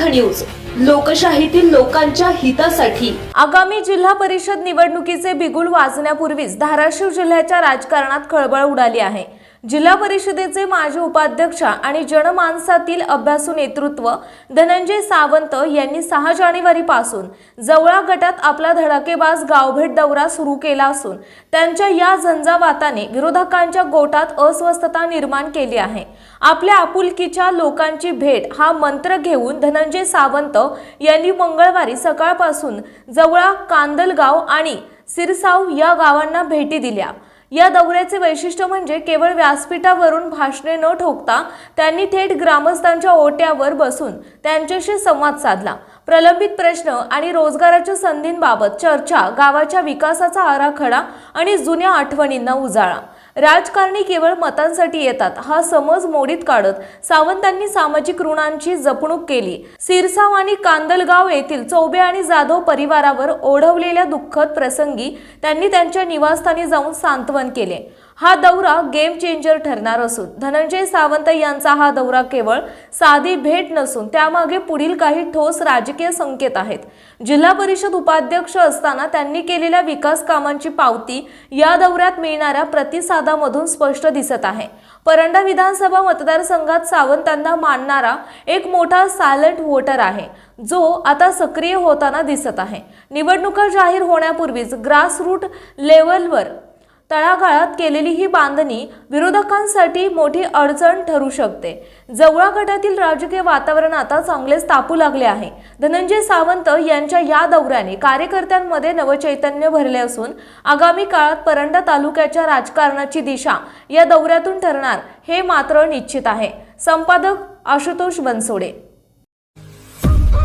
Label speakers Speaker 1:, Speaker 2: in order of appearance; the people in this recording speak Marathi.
Speaker 1: न्यूज लोकशाहीतील लोकांच्या हितासाठी.
Speaker 2: आगामी जिल्हा परिषद निवडणुकीचे बिगुल वाजण्यापूर्वीच धाराशिव जिल्ह्याच्या राजकारणात खळबळ उडाली आहे. जिल्हा परिषदेचे माजी उपाध्यक्ष आणि जनमानसातील अभ्यासू नेतृत्व धनंजय सावंत यांनी सहा जानेवारी पासून जवळा गटात आपला धडाकेबाज गावभेट दौरा सुरू केला असून त्यांच्या या झंझावाताने विरोधकांच्या गोटात अस्वस्थता निर्माण केली आहे. आपल्या आपुलकीच्या लोकांची भेट हा मंत्र घेऊन धनंजय सावंत यांनी मंगळवारी सकाळपासून जवळा कांदलगाव आणि सिरसाव या गावांना भेटी दिल्या. या दौऱ्याचे वैशिष्ट्य म्हणजे केवळ व्यासपीठावरून भाषणे न ठोकता त्यांनी थेट ग्रामस्थांच्या ओट्यावर बसून त्यांच्याशी संवाद साधला. प्रलंबित प्रश्न आणि रोजगाराच्या संधींबाबत चर्चा गावाच्या विकासाचा आराखडा आणि जुन्या आठवणींना उजाळा. राजकारणी केवळ मतांसाठी येतात. हा समज मोडीत काढत सावंतांनी सामाजिक ऋणांची जपणूक केली. सिरसाव आणि कांदलगाव येथील चौबे आणि जाधव परिवारावर ओढवलेल्या दुःखद प्रसंगी त्यांनी त्यांच्या निवासस्थानी जाऊन सांत्वन केले. हा दौरा गेम चेंजर ठरणार असून धनंजय सावंत यांचा हा दौरा केवळ साधी भेट नसून त्यामागे पुढील काही ठोस राजकीय संकेत आहेत. जिल्हा परिषद उपाध्यक्ष असताना त्यांनी केलेल्या विकास कामांची पावती या दौऱ्यात मिळणाऱ्या प्रतिसादामधून स्पष्ट दिसत आहे. परंडा विधानसभा मतदारसंघात सावंतांना मानणारा एक मोठा सायलंट वोटर आहे जो आता सक्रिय होताना दिसत आहे. निवडणुका जाहीर होण्यापूर्वीच ग्रासरूट लेवलवर तळागाळात केलेली ही बांधणी विरोधकांसाठी मोठी अडचण ठरू शकते. जवळा गटातील राजकीय वातावरण आता चांगलेच तापू लागले आहे. धनंजय सावंत यांच्या या दौऱ्याने कार्यकर्त्यांमध्ये नवचैतन्य भरले असून आगामी काळात परंडा तालुक्याच्या राजकारणाची दिशा या दौऱ्यातून ठरणार हे मात्र निश्चित आहे. संपादक आशुतोष बनसोडे